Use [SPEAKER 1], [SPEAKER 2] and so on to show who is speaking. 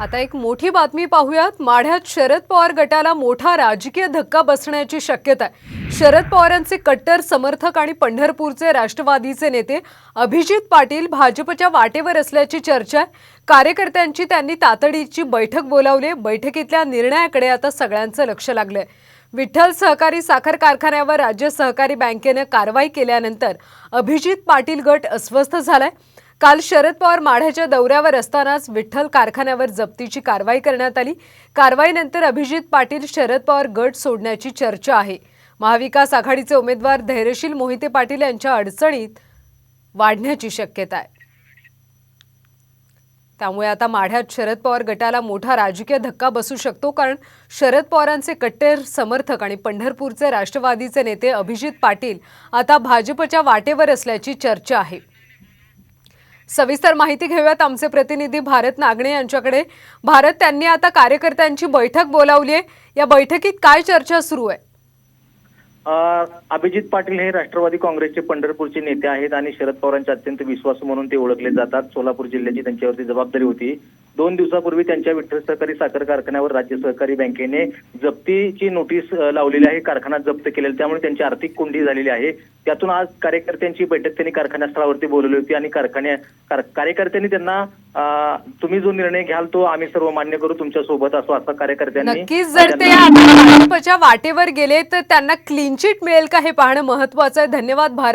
[SPEAKER 1] आता एक मोठी बातमी पाहूयात. माढ्यात शरद पवार गटाला मोठा राजकीय धक्का बसण्याची शक्यता आहे. शरद पवारांचे कट्टर समर्थक आणि पंढरपूरचे राष्ट्रवादीचे नेते अभिजित पाटील भाजपच्या वाटेवर असल्याची चर्चा आहे. कार्यकर्त्यांची त्यांनी तातडीची बैठक बोलावली बैठकीतल्या निर्णयाकडे आता सगळ्यांचं लक्ष लागलंय. विठ्ठल सहकारी साखर कारखान्यावर राज्य सहकारी बँकेनं कारवाई केल्यानंतर अभिजित पाटील गट अस्वस्थ झालाय. काल शरद पवार माढ्याच्या दौऱ्यावर असतानाच विठ्ठल कारखान्यावर जप्तीची कारवाई करण्यात आली. कारवाईनंतर अभिजित पाटील शरद पवार गट सोडण्याची चर्चा आहे. महाविकास आघाडीचे उमेदवार धैर्यशील मोहिते पाटील यांच्या अडचणीत वाढण्याची शक्यता आहे. त्यामुळे आता माढ्यात शरद पवार गटाला मोठा राजकीय धक्का बसू शकतो कारण शरद पवारांचे कट्टर समर्थक आणि पंढरपूरचे राष्ट्रवादीचे नेते अभिजित पाटील आता भाजपच्या वाटेवर असल्याची चर्चा आहे. सविस्तर माहिती घेऊयात. आमचे प्रतिनिधी भारत नागणे यांच्याकडे. भारत त्यांनी आता कार्यकर्त्यांची बैठक बोलावली आहे. या बैठकीत काय चर्चा सुरू आहे?
[SPEAKER 2] अभिजित पाटील हे राष्ट्रवादी काँग्रेसचे पंढरपूरचे नेते आहेत आणि शरद पवारांचे अत्यंत विश्वासू म्हणून ते ओळखले जातात. सोलापूर जिल्ह्याची त्यांच्यावरती जबाबदारी होती. दोन दिवसापूर्वी त्यांच्या विठ्ठल सहकारी साखर कारखान्यावर राज्य सहकारी बँकेने जप्तीची नोटीस लावलेली आहे. कारखाना जप्त केलेला त्यामुळे त्यांची आर्थिक कोंडी झालेली आहे. त्यातून आज कार्यकर्त्यांची बैठक त्यांनी कारखाना स्थळावरती बोलवली होती आणि कारखान्या कार- कार्यकर्त्यांनी त्यांना तुम्ही जो निर्णय घ्याल तो आम्ही सर्व मान्य करू तुमच्यासोबत असो असं कार्यकर्त्यांनी.
[SPEAKER 1] नक्कीच जर ते भाजपच्या वाटेवर गेले तर त्यांना क्लीन चिट मिळेल का हे पाहणं महत्वाचं आहे. धन्यवाद भारत